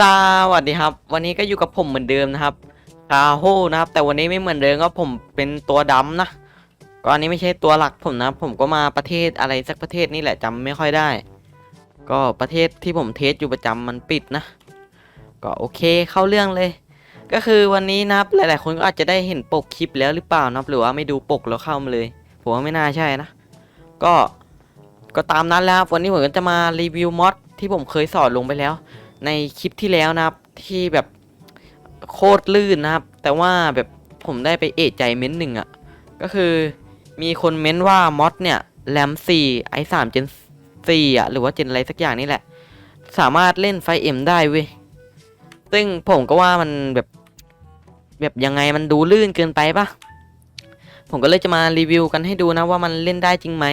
สวัสดีครับ วันนี้ก็อยู่กับผมเหมือนเดิมนะครับคาโฮนะครับ แต่วันนี้ไม่เหมือนเดิมก็ผมเป็นตัวดำนะก็อันนี้ไม่ใช่ตัวหลักผมนะ ผมก็มาประเทศอะไรสักประเทศนี่แหละจำไม่ค่อยได้ ก็ประเทศที่ผมเทสอยู่ประจำมันปิดนะ ก็โอเคเข้าเรื่องเลย ก็คือวันนี้นะครับหลาย ๆ คนก็อาจจะได้เห็นปกคลิปแล้วหรือเปล่านะหรือว่าไม่ดูปกแล้วเข้ามาเลย ผมว่าไม่น่าใช่นะ ก็ก็ตามนั้นแล้วครับวันนี้ผมก็จะมารีวิวมอดที่ผมเคยสอนลงไปแล้ว ในคลิปที่แล้วนะครับที่แบบโคตรลื่นนะครับ แต่ว่าแบบผมได้ไปเอะใจเม้นต์หนึ่งอะ่ะก็คือมีคนเม้นว่ามอดเนี่ยแรม4 i 3 Gen 4อะหรือว่า Gen อะไรสักอย่างนี่แหละ สามารถเล่นไฟเอ็มได้เว้ยซึ่งผมก็ว่ามันแบบแบบยังไงมันดูลื่นเกินไปปะผมก็เลยจะมารีวิวกันให้ดูนะว่ามันเล่นได้จริงไหม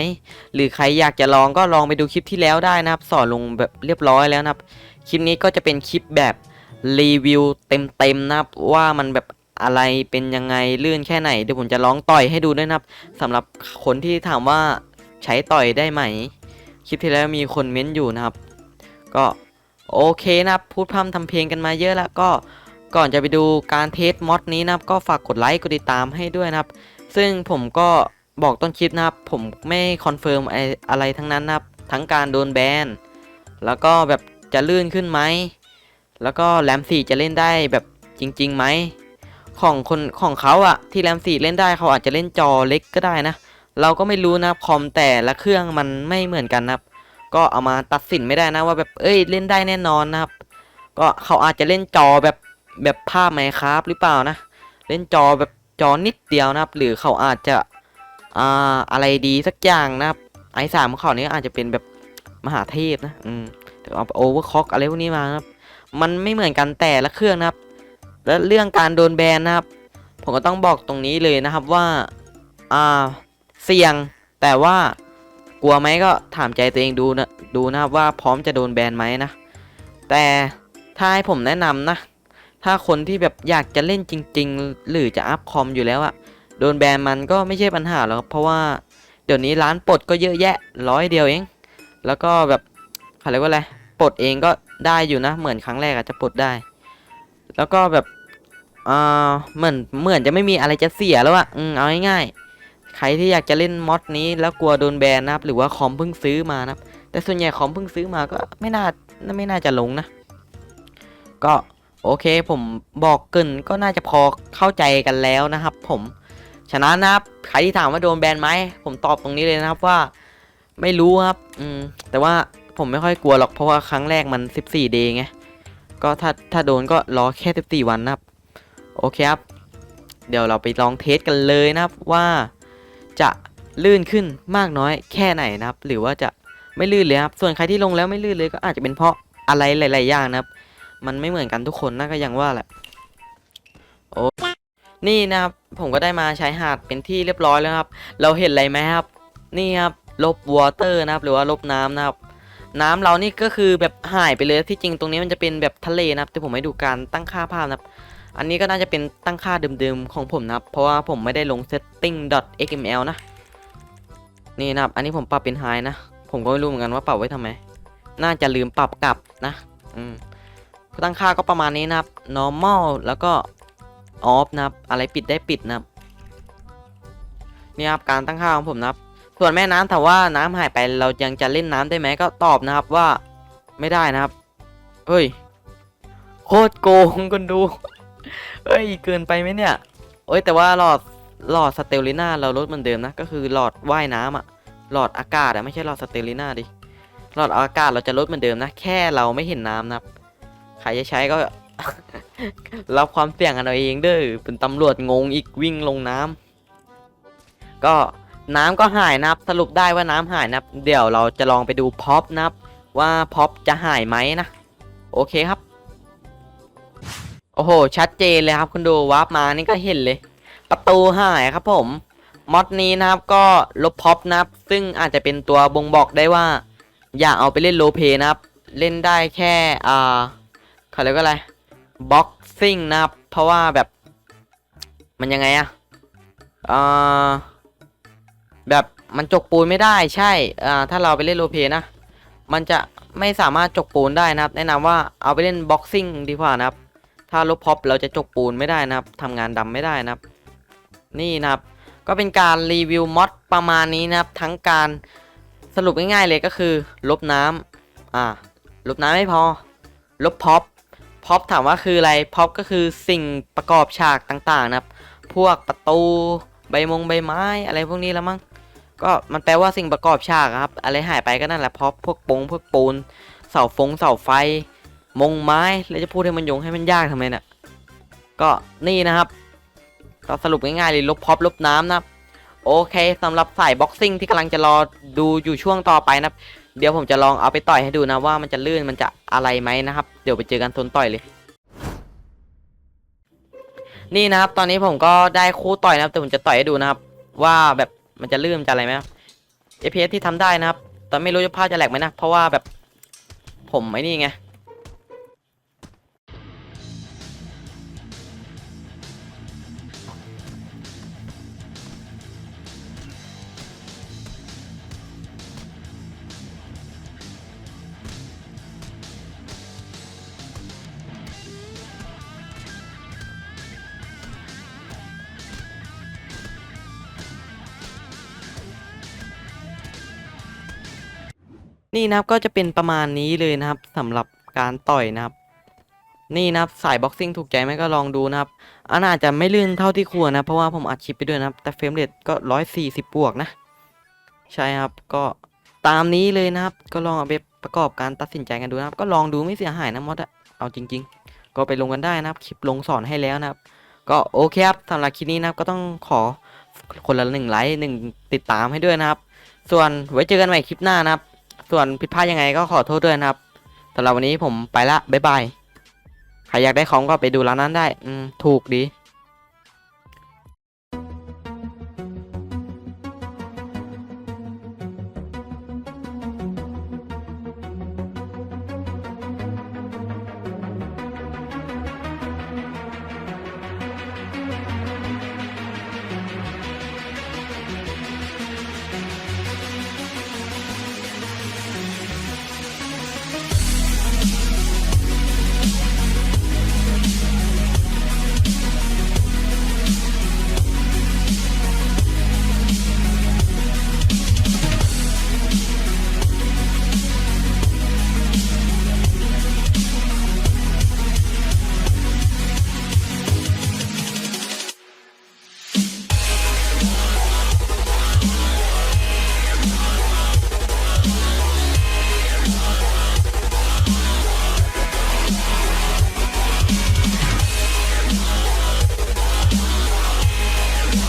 หรือใครอยากจะลองก็ลองไปดูคลิปที่แล้วได้นะครับ สอนลงแบบเรียบร้อยแล้วนะครับ คลิปนี้ก็จะเป็นคลิปแบบรีวิวเต็มๆนะครับว่ามันแบบอะไรเป็นยังไงลื่นแค่ไหนเดี๋ยวผมจะลองต่อยให้ดูด้วยนะครับสำหรับคนที่ถามว่าใช้ต่อยได้ไหม คลิปที่แล้วมีคนเม้นอยู่นะครับ ก็โอเคนะครับพูดพร่ำทำเพลงกันมาเยอะแล้วก็ก่อนจะไปดูการเทสมอดนี้นะครับ ก็ฝากกดไลค์กดติดตามให้ด้วยนะครับ ซึ่งผมก็บอกต้นคลิปนะครับ ผมไม่คอนเฟิร์มออะไรทั้งนั้นนะครับ ทั้งการโดนแบนแล้วก็แบบ จะลื่นขึ้นไหม แล้วก็แรมสี่จะเล่นได้แบบจริงๆไหม ของคนของเขาอะที่แรมสี่เล่นได้เขาอาจจะเล่นจอเล็กก็ได้นะ เราก็ไม่รู้นะครับคอมแต่ละเครื่องมันไม่เหมือนกันนะครับ ก็เอามาตัดสินไม่ได้นะว่าแบบเอ้ยเล่นได้แน่นอนนะครับ ก็เขาอาจจะเล่นจอแบบแบบภาพไหมครับหรือเปล่านะ เล่นจอแบบจอนิดเดียวนะครับ หรือเขาอาจจะอ่าอะไรดีสักอย่างนะครับไอสามของเขานี่อาจจะเป็นแบบมหาเทพนะ อืม เอาโอเวอร์คล็อกอะไรพวกนี้มาครับ มันไม่เหมือนกันแต่ละเครื่องนะครับ และเรื่องการโดนแบนนะครับ ผมก็ต้องบอกตรงนี้เลยนะครับว่า อ่า เสี่ยง แต่ว่ากลัวไหมก็ถามใจตัวเองดูนะดูนะครับว่าพร้อมจะโดนแบนไหมนะ แต่ถ้าให้ผมแนะนำนะ ถ้าคนที่แบบอยากจะเล่นจริง ๆ หรือจะอัพคอมอยู่แล้วอะโดนแบนมันก็ไม่ใช่ปัญหาหรอกเพราะว่าเดี๋ยวนี้ร้านปลดก็เยอะแยะร้อยเดียวเอง แล้วก็แบบเขาเรียกว่าอะไร ลดเองก็ได้อยู่นะ เหมือนครั้งแรกอาจจะปลดได้ แล้วก็แบบเอ่าเหมือนเหมือนจะไม่มีอะไรจะเสียแล้วอะอืมเอาง่ายๆใครที่อยากจะเล่นมอดนี้แล้วกลัวโดนแบนนะครับ หรือว่าคอมเพิ่งซื้อมานะครับ แต่ส่วนใหญ่คอมเพิ่งซื้อมาก็ไม่น่าไม่น่าจะลงนะ ก็โอเคผมบอกเกินก็น่าจะพอเข้าใจกันแล้วนะครับ ผมฉะนั้นนะครับใครที่ถามว่าโดนแบนไหมผมตอบตรงนี้เลยนะครับว่า ไม่รู้ครับ อืมแต่ว่า ผมไม่ค่อยกลัวหรอกเพราะว่าครั้งแรกมัน 14 เดย์ไง ก็ถ้าถ้าโดนก็รอแค่ 14 วันนะครับ โอเคครับ เดี๋ยวเราไปลองเทสกันเลยนะครับว่าจะลื่นขึ้นมากน้อยแค่ไหนนะครับ หรือว่าจะไม่ลื่นเลยครับ ส่วนใครที่ลงแล้วไม่ลื่นเลยก็อาจจะเป็นเพราะอะไรหลาย ๆ อย่างนะครับ มันไม่เหมือนกันทุกคนนะก็ยังว่าแหละโอ้นี่นะครับผมก็ได้มาใช้หาดเป็นที่เรียบร้อยแล้วครับ เราเห็นอะไรไหมครับ นี่ครับลบวอเตอร์นะครับ หรือว่าลบน้ำนะครับ น้ำเรานี่ก็คือแบบหายไปเลยที่จริงตรงนี้มันจะเป็นแบบทะเลนะครับแต่ผมให้ดูการตั้งค่าภาพนะครับอันนี้ก็น่าจะเป็นตั้งค่าเดิมๆของผมนะครับ เพราะว่าผมไม่ได้ลง setting.xml นะ นี่นะครับ อันนี้ผมปรับเป็น high นะ ผมก็ไม่รู้เหมือนกันว่าปรับไว้ทำไม น่าจะลืมปรับกลับนะ อืมตั้งค่าก็ประมาณนี้นะครับ normal แล้วก็ off นะครับ อะไรปิดได้ปิดนะครับนี่ครับการตั้งค่าของผมนะครับ ส่วนแม่น้ำถามว่าน้ำหายไปเรายังจะเล่นน้ำได้ไหมก็ตอบนะครับว่าไม่ได้นะครับเฮ้ยโคตรโกงคนดูเฮ้ยเกินไปไหมเนี่ยโอ้ยแต่ว่าหลอดหลอดสเตลลิน่าเราลดเหมือนเดิมนะก็คือหลอดว่ายน้ำอะหลอดอากาศอะไม่ใช่หลอดสเตลลิน่าดิหลอดอากาศเราจะลดเหมือนเดิมนะแค่เราไม่เห็นน้ำนะครับใครจะใช้ก็รับความเสี่ยงกันเอาเองเด้อเป็นตำรวจงงอีกวิ่งลงน้ำก็ น้ำก็หายนะครับ สรุปได้ว่าน้ำหายนะครับ เดี๋ยวเราจะลองไปดูพ็อปนะครับ ว่าพ็อปจะหายไหมนะ โอเคครับ โอ้โห ชัดเจนเลยครับคุณดูวาร์ปมานี่ก็เห็นเลย ประตูหายครับผม มอดนี้นะครับก็ลบพ็อปนะครับ ซึ่งอาจจะเป็นตัวบ่งบอกได้ว่า อย่าเอาไปเล่นโลเพนะครับ เล่นได้แค่อ่าเขาเรียกว่าอะไรบ็อกซิ่งนะครับ เพราะว่าแบบ มันยังไงอะอ่า แบบมันจกปูนไม่ได้ใช่อ่าถ้าเราไปเล่นโลเพนะ มันจะไม่สามารถจกปูนได้นะครับ แนะนำว่าเอาไปเล่นบ็อกซิ่งดีกว่านะครับ ถ้าลบพ็อปเราจะจกปูนไม่ได้นะครับทำงานดำไม่ได้นะครับ นี่นะครับ ก็เป็นการรีวิวมอดประมาณนี้นะครับ ทั้งการสรุปง่ายๆเลยก็คือ ลบน้ำอ่าลบน้ำไม่พอ ลบพ็อปพ็อปถามว่าคืออะไรพ็อปก็คือสิ่งประกอบฉากต่างๆนะครับ พวกประตูใบมงใบไม้อะไรพวกนี้แล้วมั้ง ก็มันแปลว่าสิ่งประกอบฉากครับ อะไรหายไปก็นั่นแหละเพ็อปพวกปงพวกปูน เสาฟงเสาไฟ มงไม้ แล้วจะพูดให้มันยงให้มันยากทำไมเนี่ยก็นี่นะครับ ก็สรุปง่ายๆเลยลบพ็อปลบน้ำนะโอเคสำหรับสายบ็อกซิ่งที่กำลังจะรอดูอยู่ช่วงต่อไปนะครับเดี๋ยวผมจะลองเอาไปต่อยให้ดูนะว่ามันจะลื่นมันจะอะไรไหมนะครับ เดี๋ยวไปเจอกันทนต่อยเลย นี่นะครับ ตอนนี้ผมก็ได้คู่ต่อยนะครับแต่ผมจะต่อยให้ดูนะครับ ว่าแบบ มันจะลื่นมันจะอะไรไหม FPS ที่ทำได้นะครับ แต่ไม่รู้จะภาพจะแหลกไหมนะ เพราะว่าแบบผมไอ้นี่ไง นี่นะครับก็จะเป็นประมาณนี้เลยนะครับสำหรับการต่อยนะครับ นี่นะครับสายบ็อกซิ่งถูกใจไหมก็ลองดูนะครับอันอาจจะไม่ลื่นเท่าที่ควรนะเพราะว่าผมอัดคลิปไปด้วยนะครับ แต่เฟรมเรทก็ร้อยสี่สิบบวกนะ ใช่ครับก็ตามนี้เลยนะครับ ก็ลองเอาไปประกอบการตัดสินใจกันดูนะครับ ก็ลองดูไม่เสียหายนะมอดอะเอาจริง ๆ ก็ไปลงกันได้นะครับ คลิปลงสอนให้แล้วนะครับ ก็โอเคครับสำหรับคลิปนี้นะครับก็ต้องขอคนละหนึ่งไลค์หนึ่งติดตามให้ด้วยนะครับ ส่วนไว้เจอกันใหม่คลิปหน้านะครับ ส่วนผิดพลาดยังไงก็ขอโทษด้วยนะครับสำหรับวันนี้ผมไปละบ๊ายบายใครอยากได้ของก็ไปดูร้านนั้นได้ อืม ถูกดี